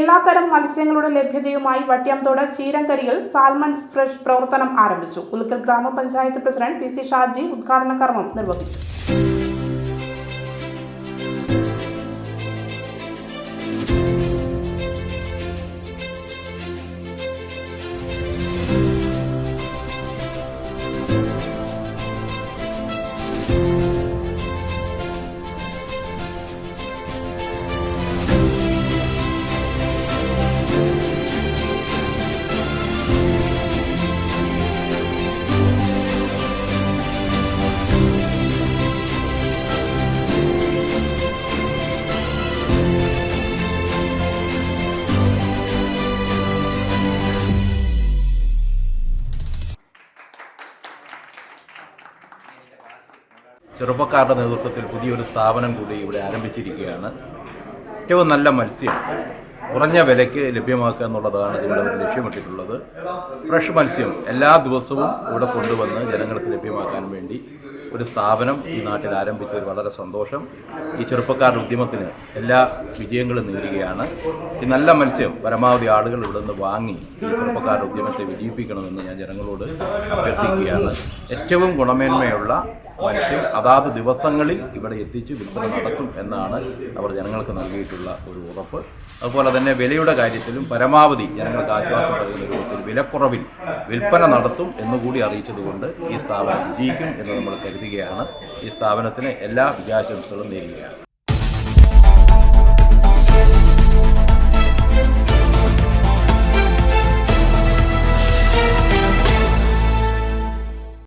എല്ലാത്തരം മത്സ്യങ്ങളുടെ ലഭ്യതയുമായി വട്ടിയാംതോട് ചീരങ്കരിയിൽ salmon fresh പ്രവർത്തനം ആരംഭിച്ചു. ഉൽക്കൽ ഗ്രാമപഞ്ചായത്ത് പ്രസിഡന്റ് പി സി ഷാജി ഉദ്ഘാടന കർമ്മം നിർവഹിച്ചു. ചെറുപ്പക്കാരുടെ നേതൃത്വത്തിൽ പുതിയൊരു സ്ഥാപനം കൂടി ഇവിടെ ആരംഭിച്ചിരിക്കുകയാണ്. ഏറ്റവും നല്ല മത്സ്യം. കുറഞ്ഞ വിലയ്ക്ക് ലഭ്യമാക്കുക എന്നുള്ളതാണ് ഇതിലൂടെ അവർ ലക്ഷ്യമിട്ടിട്ടുള്ളത്. ഫ്രഷ് മത്സ്യം എല്ലാ ദിവസവും ഇവിടെ കൊണ്ടുവന്ന് ജനങ്ങൾക്ക് ലഭ്യമാക്കാൻ വേണ്ടി ഒരു സ്ഥാപനം ഈ നാട്ടിൽ ആരംഭിച്ചതിൽ വളരെ സന്തോഷം. ഈ ചെറുപ്പക്കാരുടെ ഉദ്യമത്തിന് എല്ലാ വിജയങ്ങളും നേടുകയാണ് ഈ നല്ല മത്സ്യം പരമാവധി ആളുകൾ ഇവിടെ നിന്ന് വാങ്ങി ഈ ചെറുപ്പക്കാരുടെ ഉദ്യമത്തെ വിജയിപ്പിക്കണമെന്ന് ഞാൻ ജനങ്ങളോട് അഭ്യർത്ഥിക്കുകയാണ്. ഏറ്റവും ഗുണമേന്മയുള്ള മത്സ്യം അതാത് ദിവസങ്ങളിൽ ഇവിടെ എത്തിച്ച് വിൽപ്പന നടത്തും എന്നാണ് അവർ ജനങ്ങൾക്ക് നൽകിയിട്ടുള്ള ഒരു ഉറപ്പ്. അതുപോലെ തന്നെ വിലയുടെ കാര്യത്തിലും പരമാവധി ജനങ്ങൾക്ക് ആശ്വാസം നൽകുന്ന രൂപത്തിൽ വിലക്കുറവിൽ വിൽപ്പന നടത്തും എന്നുകൂടി അറിയിച്ചതുകൊണ്ട് ഈ സ്ഥാപനം വിജയിക്കും എന്ന് നമ്മൾ കരുതുകയാണ്. ഈ സ്ഥാപനത്തിന് എല്ലാ വിജയാശംസകളും നേരുകയാണ്.